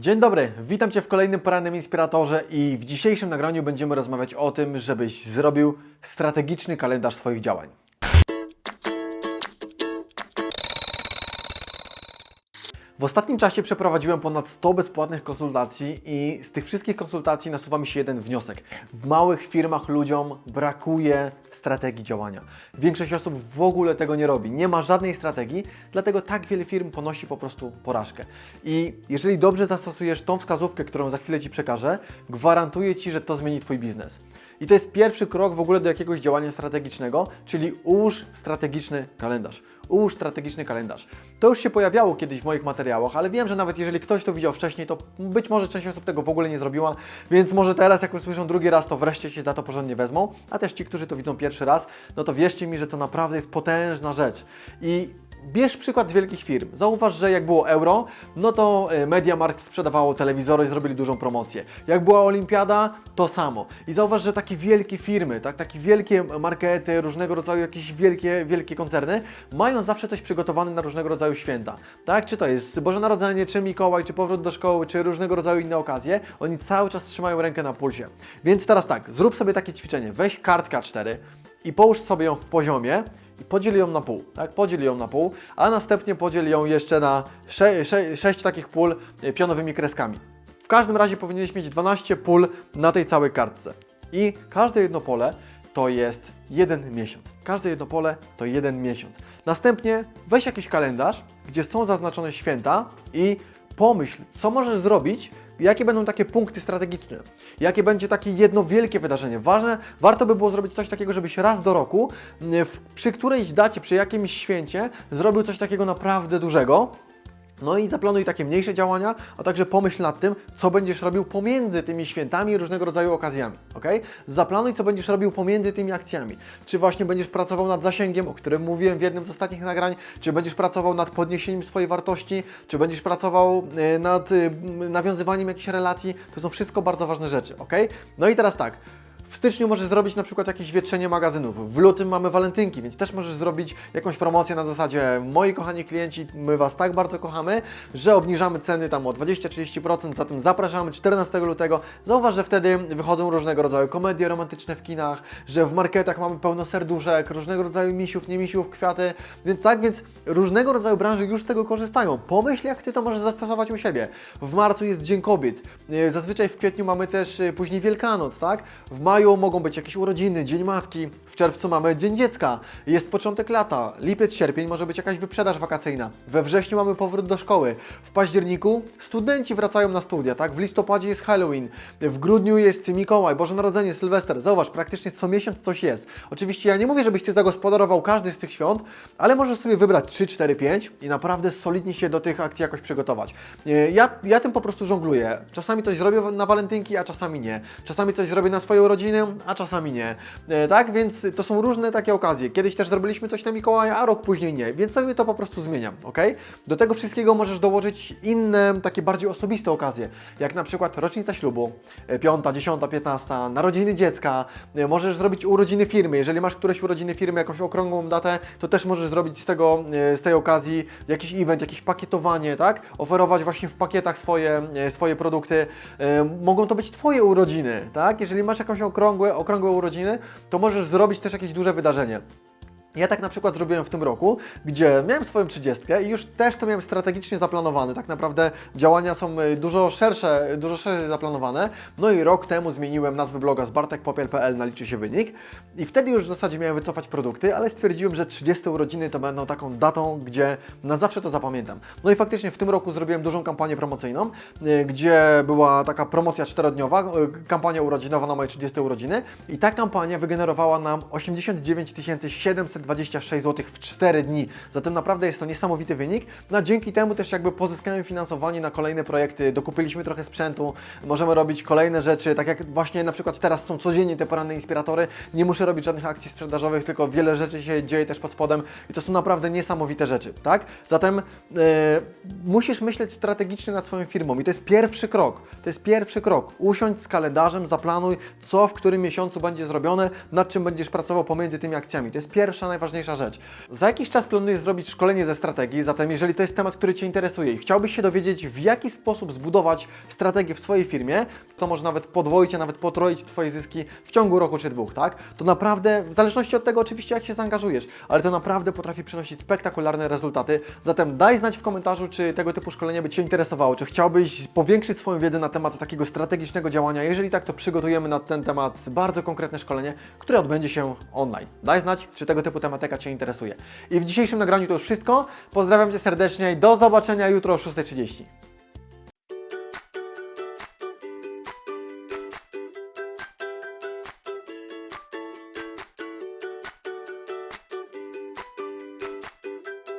Dzień dobry, witam Cię w kolejnym porannym Inspiratorze i w dzisiejszym nagraniu będziemy rozmawiać o tym, żebyś zrobił strategiczny kalendarz swoich działań. W ostatnim czasie przeprowadziłem ponad 100 bezpłatnych konsultacji i z tych wszystkich konsultacji nasuwa mi się jeden wniosek. W małych firmach ludziom brakuje strategii działania. Większość osób w ogóle tego nie robi. Nie ma żadnej strategii, dlatego tak wiele firm ponosi po prostu porażkę. I jeżeli dobrze zastosujesz tą wskazówkę, którą za chwilę Ci przekażę, gwarantuję Ci, że to zmieni Twój biznes. I to jest pierwszy krok w ogóle do jakiegoś działania strategicznego, czyli ułóż strategiczny kalendarz. Ułóż strategiczny kalendarz. To już się pojawiało kiedyś w moich materiałach, ale wiem, że nawet jeżeli ktoś to widział wcześniej, to być może część osób tego w ogóle nie zrobiła, więc może teraz, jak usłyszą drugi raz, to wreszcie się za to porządnie wezmą, a też ci, którzy to widzą pierwszy raz, no to wierzcie mi, że to naprawdę jest potężna rzecz. I Bierz przykład z wielkich firm. Zauważ, że jak było euro, no to e, MediaMarkt sprzedawało telewizory i zrobili dużą promocję. Jak była olimpiada, to samo. I zauważ, że takie wielkie firmy, tak, takie wielkie markety, różnego rodzaju jakieś wielkie, wielkie koncerny, mają zawsze coś przygotowane na różnego rodzaju święta. Tak? Czy to jest Boże Narodzenie, czy Mikołaj, czy powrót do szkoły, czy różnego rodzaju inne okazje. Oni cały czas trzymają rękę na pulsie. Więc teraz tak, zrób sobie takie ćwiczenie. Weź kartkę 4 i połóż sobie ją w poziomie podziel ją na pół, tak? Podziel ją na pół, a następnie podziel ją jeszcze na 6 takich pól e, pionowymi kreskami. W każdym razie powinieneś mieć 12 pól na tej całej kartce. I każde jedno pole to jest jeden miesiąc. Każde jedno pole to jeden miesiąc. Następnie weź jakiś kalendarz, gdzie są zaznaczone święta i pomyśl, co możesz zrobić, jakie będą takie punkty strategiczne, jakie będzie takie jedno wielkie wydarzenie. Ważne, warto by było zrobić coś takiego, żebyś raz do roku, przy którejś dacie, przy jakimś święcie, zrobił coś takiego naprawdę dużego. No i zaplanuj takie mniejsze działania, a także pomyśl nad tym, co będziesz robił pomiędzy tymi świętami i różnego rodzaju okazjami, ok? Zaplanuj, co będziesz robił pomiędzy tymi akcjami. Czy właśnie będziesz pracował nad zasięgiem, o którym mówiłem w jednym z ostatnich nagrań, czy będziesz pracował nad podniesieniem swojej wartości, czy będziesz pracował e, nad e, nawiązywaniem jakichś relacji. To są wszystko bardzo ważne rzeczy, ok? No i teraz tak. W styczniu możesz zrobić na przykład jakieś wietrzenie magazynów. W lutym mamy walentynki, więc też możesz zrobić jakąś promocję na zasadzie moi kochani klienci, my Was tak bardzo kochamy, że obniżamy ceny tam o 20-30%, zatem zapraszamy 14 lutego. Zauważ, że wtedy wychodzą różnego rodzaju komedie romantyczne w kinach, że w marketach mamy pełno serduszek, różnego rodzaju misiów, nie misiów, kwiaty, więc tak, więc różnego rodzaju branże już z tego korzystają. Pomyśl, jak Ty to możesz zastosować u siebie. W marcu jest Dzień Kobiet, Yy, zazwyczaj w kwietniu mamy też yy, później Wielkanoc, tak? W maju mogą być jakieś urodziny, Dzień Matki, w czerwcu mamy Dzień Dziecka, jest początek lata, lipiec, sierpień może być jakaś wyprzedaż wakacyjna, we wrześniu mamy powrót do szkoły, w październiku studenci wracają na studia, tak? W listopadzie jest Halloween, w grudniu jest Mikołaj, Boże Narodzenie, Sylwester, zauważ, praktycznie co miesiąc coś jest. Oczywiście ja nie mówię, żebyś Ty zagospodarował każdy z tych świąt, ale możesz sobie wybrać 3, 4, 5 i naprawdę solidnie się do tych akcji jakoś przygotować. E, Ja, ja tym po prostu żongluję. Czasami coś zrobię na walentynki, a czasami nie. Czasami coś zrobię na swoje urodziny, a czasami nie. E, Tak, więc to są różne takie okazje. Kiedyś też zrobiliśmy coś na Mikołaja, a rok później nie, więc sobie to po prostu zmieniam, ok? Do tego wszystkiego możesz dołożyć inne, takie bardziej osobiste okazje, jak na przykład rocznica ślubu, e, piąta, dziesiąta, piętnasta, narodziny dziecka, e, możesz zrobić urodziny firmy. Jeżeli masz któreś urodziny firmy, jakąś okrągłą datę, to też możesz zrobić z tego, z tej okazji jakiś event, jakieś pakietowanie, tak? Oferować właśnie w pakietach swoje, swoje produkty. Mogą to być Twoje urodziny, tak? Jeżeli masz jakąś okrągłe, okrągłe urodziny, to możesz zrobić też jakieś duże wydarzenie. Ja tak na przykład zrobiłem w tym roku, gdzie miałem swoją 30 i już też to miałem strategicznie zaplanowane. Tak naprawdę działania są y, dużo szersze, dużo szerzej zaplanowane. No i rok temu zmieniłem nazwę bloga z bartekpopiel.pl na liczy się wynik i wtedy już w zasadzie miałem wycofać produkty, ale stwierdziłem, że 30 urodziny to będą taką datą, gdzie na zawsze to zapamiętam. No i faktycznie w tym roku zrobiłem dużą kampanię promocyjną, y, gdzie była taka promocja czterodniowa, kampania urodzinowa na moje 30 urodziny i ta kampania wygenerowała nam 89 700 726 zł w 4 dni. Zatem naprawdę jest to niesamowity wynik. No a dzięki temu też jakby pozyskałem finansowanie na kolejne projekty, dokupiliśmy trochę sprzętu, możemy robić kolejne rzeczy, tak jak właśnie na przykład teraz są codziennie te poranne inspiratory, nie muszę robić żadnych akcji sprzedażowych, tylko wiele rzeczy się dzieje też pod spodem i to są naprawdę niesamowite rzeczy, tak? Zatem e, musisz myśleć strategicznie nad swoją firmą i to jest pierwszy krok. To jest pierwszy krok. Usiądź z kalendarzem, zaplanuj, co w którym miesiącu będzie zrobione, nad czym będziesz pracował pomiędzy tymi akcjami. To jest pierwsza najważniejsza rzecz. Za jakiś czas planuję zrobić szkolenie ze strategii, zatem jeżeli to jest temat, który Cię interesuje i chciałbyś się dowiedzieć, w jaki sposób zbudować strategię w swojej firmie, to może nawet podwoić, a nawet potroić Twoje zyski w ciągu roku czy dwóch, tak? To naprawdę, w zależności od tego oczywiście, jak się zaangażujesz, ale to naprawdę potrafi przynosić spektakularne rezultaty. Zatem daj znać w komentarzu, czy tego typu szkolenie by Cię interesowało, czy chciałbyś powiększyć swoją wiedzę na temat takiego strategicznego działania. Jeżeli tak, to przygotujemy na ten temat bardzo konkretne szkolenie, które odbędzie się online. Daj znać, czy tego tematyka Cię interesuje. I w dzisiejszym nagraniu to już wszystko. Pozdrawiam Cię serdecznie i do zobaczenia jutro o 6.30.